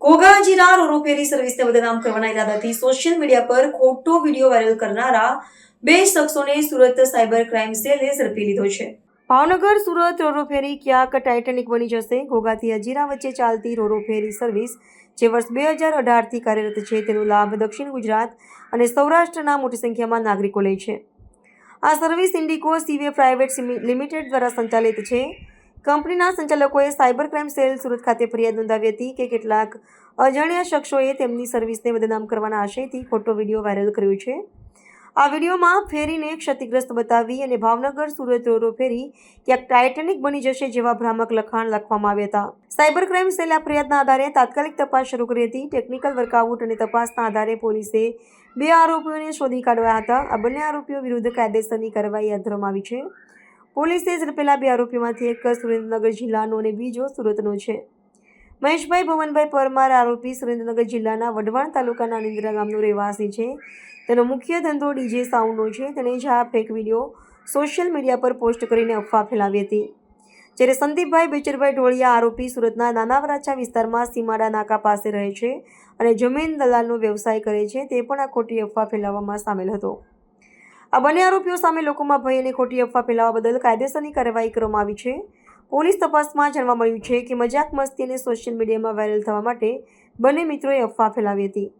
ભરૂચના રોરો ફેરી સર્વિસને બદનામ કરવાના ઇરાદાથી સોશિયલ મીડિયા પર ખોટો વીડિયો વાયરલ કરનારા બે શખ્સોને સુરત સાયબર ક્રાઇમ સેલે ઝડપી લીધો છે. ભાવનગર સુરત રોરો ફેરી ક્યાંક ટાઇટેનિક બની જશે? ઘોઘાથી અજીરા વચ્ચે ચાલતી રોરો ફેરી સર્વિસ જે વર્ષ બે હજાર અઢારથી કાર્યરત છે, તેનો લાભ દક્ષિણ ગુજરાત અને સૌરાષ્ટ્રના મોટી સંખ્યામાં નાગરિકો લે છે. આ service Indigo seaway private limited દ્વારા સંચાલિત છે. કંપનીના સંચાલકોએ સાયબર ક્રાઇમ સેલ સુરત ખાતે ફરિયાદ નોંધાવી હતી કે કેટલાક અજાણ્યા શખ્સોએ તેમની સર્વિસને બદનામ કરવાના આશયથી ખોટો વીડિયો વાયરલ કર્યો છે. આ વિડીયોમાં ફેરીને ક્ષતિગ્રસ્ત બતાવી અને ભાવનગર સુરત રોરો ફેરી ક્યાંક ટાઇટેનિક બની જશે જેવા ભ્રામક લખાણ લખવામાં આવ્યા હતા. સાયબર ક્રાઇમ સેલ આ ફરિયાદના આધારે તાત્કાલિક તપાસ શરૂ કરી હતી. ટેકનિકલ વર્કઆઉટ અને તપાસના આધારે પોલીસે બે આરોપીઓને શોધી કાઢવા હતા. આ બંને આરોપીઓ વિરુદ્ધ કાયદેસરની કાર્યવાહી હાથ ધરવામાં આવી છે. પોલીસે ઝડપેલા બે આરોપીમાંથી એક સુરેન્દ્રનગર જિલ્લાનો અને બીજો સુરતનો છે. મહેશભાઈ ભવનભાઈ પરમાર આરોપી સુરેન્દ્રનગર જિલ્લાના વઢવાણ તાલુકાના નિંદ્રા ગામનો રહેવાસી છે. તેનો મુખ્ય ધંધો ડીજે સાઉન્ડનો છે. તેણે જ આ ફેક વીડિયો સોશિયલ મીડિયા પર પોસ્ટ કરીને અફવા ફેલાવી હતી. જ્યારે સંદીપભાઈ, બેચરભાઈ ઢોળિયા આરોપી સુરતના નાના વરાછા વિસ્તારમાં સીમાડા નાકા પાસે રહે છે અને જમીન દલાલનો વ્યવસાય કરે છે, તે પણ આ ખોટી અફવા ફેલાવવામાં સામેલ હતો. આ બંને આરોપીઓ સામે લોકોમાં ભય અને ખોટી અફવા ફેલાવવા બદલ કાયદેસરની કાર્યવાહી કરવામાં આવી છે. પોલીસ તપાસમાં જાણવા મળ્યું છે કે મજાક મસ્તી અને સોશિયલ મીડિયામાં વાયરલ થવા માટે બંને મિત્રોએ અફવા ફેલાવી હતી.